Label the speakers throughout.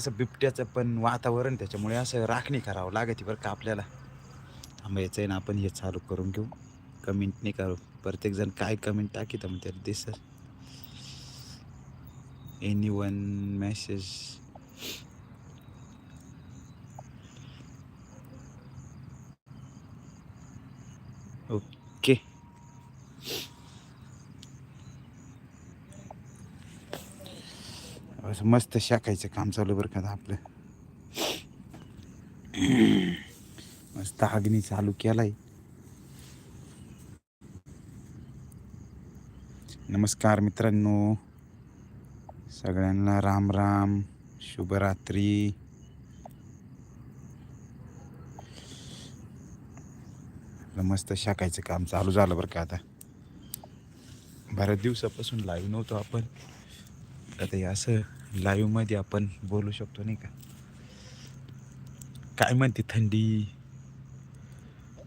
Speaker 1: कसं बिबट्याचं पण वातावरण त्याच्यामुळे असं राखणी करावं लागते बरं का आपल्याला. थांबायचं आहे ना आपण हे चालू करून घेऊ. कमेंट नाही करू. प्रत्येकजण काय कमेंट टाकी तर मग त्याला दिसत. एनी वन मेसेज असं मस्त शाकायचं काम चालू बरं का आता आपलं. मस्त अग्नी चालू केलाय. नमस्कार मित्रांनो. सगळ्यांना राम राम. शुभरात्री. मस्त शाकायचं काम चालू झालं बरं का आता. बऱ्याच दिवसापासून लाईव्ह नव्हतो आपण. आता हे असं लाईव्हमध्ये आपण बोलू शकतो नाही का? काय म्हणते थंडी?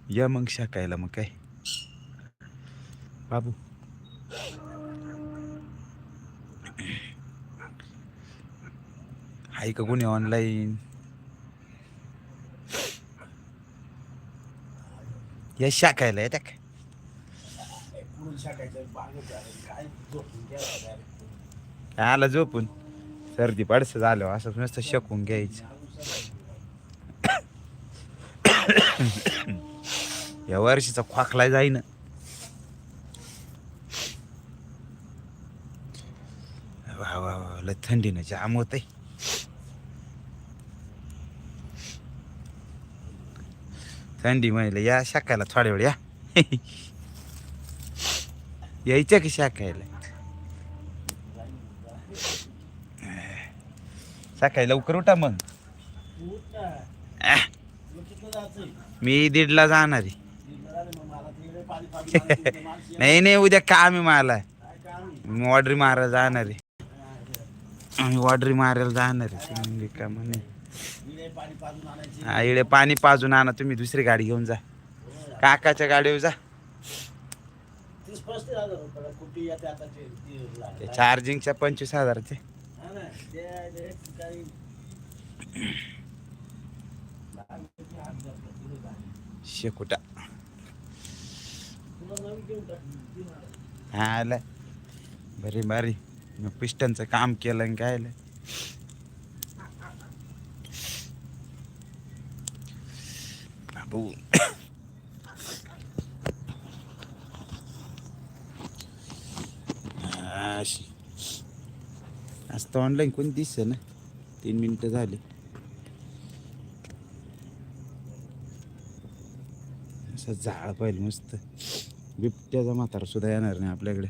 Speaker 1: या मग शाकायला मग काय? बाबू. आहे का कोणी ऑनलाईन या शाकायला येत्या काय? आला झोपून. सर्दी पडसं झालं असं नुसतं शकून घ्यायचं. या वर्षीचा खोकला जाईन. वा वा वा लय थंडीनं जाम होत थंडी म्हणलं या शाकायला थोड्या वेळ या. यायच्या की शाकायला सकाळी लवकर उठा मग. आह, मी दीडला जाणार आहे. नाही नाही उद्या काम आहे मला. मी ऑर्डरी मारायला जाणार आहे. मी ऑर्डरी मारायला जाणार आहे. तुम्ही का म्हणे. हा इकडे पाणी पाजून आणा तुम्ही दुसरी गाडी घेऊन जा. काकाच्या गाडीवर जा. ते? चार्जिंगच्या पंचवीस हजारचे. शेकुटा. हा आलं बरी बारी. मी पिस्टनचं काम केलं आणि काय बाबू. अशी. आज तर ऑनलाईन कोणी दिसतं ना तीन मिनटं झाली. असं झाड पाहिजे मस्त. बिबट्याचा म्हातारा सुद्धा येणार नाही आपल्याकडे.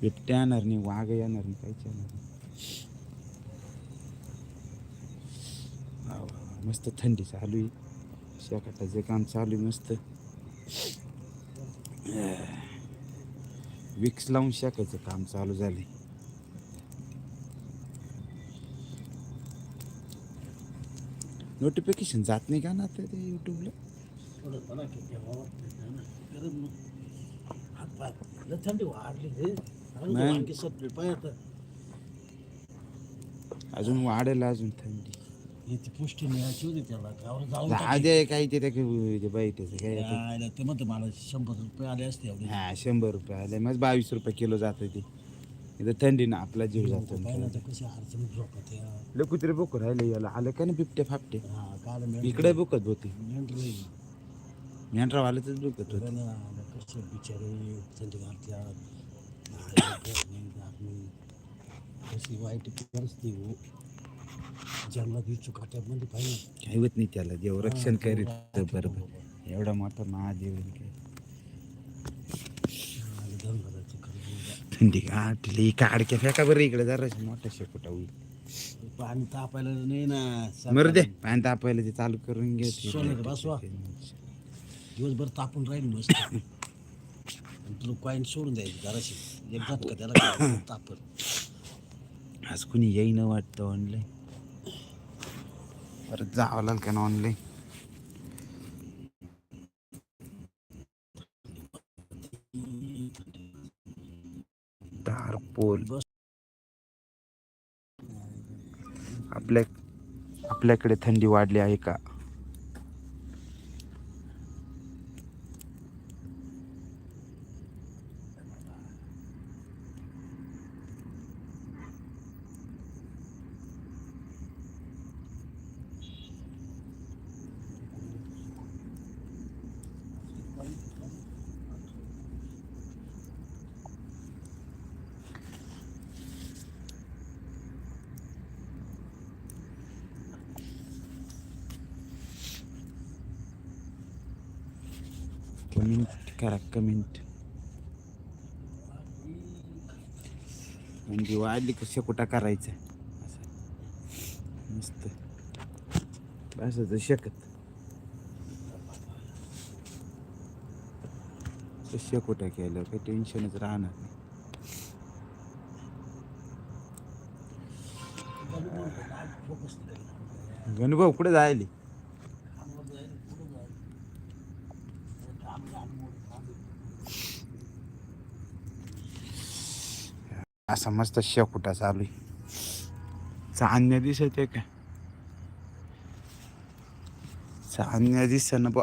Speaker 1: बिबट्या येणार नाही वाघ येणार नाही काहीच येणार नाही. मस्त थंडी चालू आहे. शेकाटाचं काम चालू आहे मस्त. विक्स लावून शेकायचं काम चालू झाले नोटिफिकेशन जात नाही का ना ते युट्यूबला अजून वाढेल अजून थंडी.
Speaker 2: ती पुष्टी मिळायची होती त्याला. गावाला जाऊन
Speaker 1: काही ते ते बाई त्याचं काय
Speaker 2: टाकायला. ते म्हणते मला शंभर रुपये आले असते एवढे.
Speaker 1: हा शंभर रुपये आले. मग बावीस रुपये किलो जातं ते. इथं थंडी ना आपला जीव जातो लय कुत्रे बुक राहिले याला आलं का ना बिबटे फापटे
Speaker 2: हा काल
Speaker 1: इकडे बुकत होते.
Speaker 2: मेंढरी
Speaker 1: मेंढरावाल्याच बुकत होते.
Speaker 2: कशी वाईट परिस्थिती हो. जंगलात ही चुकाट्यामध्ये पाहिजे
Speaker 1: काही होत नाही त्याला देव रक्षण करीत बरोबर. एवढा मोठा महादेव काय.
Speaker 2: खरं
Speaker 1: थंडी गाठली काडक्या फेका बरं इकडे जरा मोठा शेकोटा होईल.
Speaker 2: पाणी तापायला नाही ना
Speaker 1: मरू दे पाणी. तापायला ते चालू करून घे.
Speaker 2: बसवा. दिवसभर तापून राहील मस्त. तुला कॉईन सोडून द्यायची जराशी. एक झटका त्याला तापत
Speaker 1: आज कुणी येईन वाटतं ऑनलाईन परत जावं लागेल का ना ऑनलाईन
Speaker 2: पोल
Speaker 1: आपल्या आपल्याकडे थंडी वाढली आहे का? कमेंट करा कमेंट म्हणजे वाढली का शेकोटा करायचा असं. मस्त. बस तर शकत. तर कुठं केलं? काही टेन्शनच राहणार नाही. गणभाऊ कुठे जायली? असा मस्त शेकुटा चालू आहे. चांदण्या दिसत आहे का? चांदण्या दिसत ना बा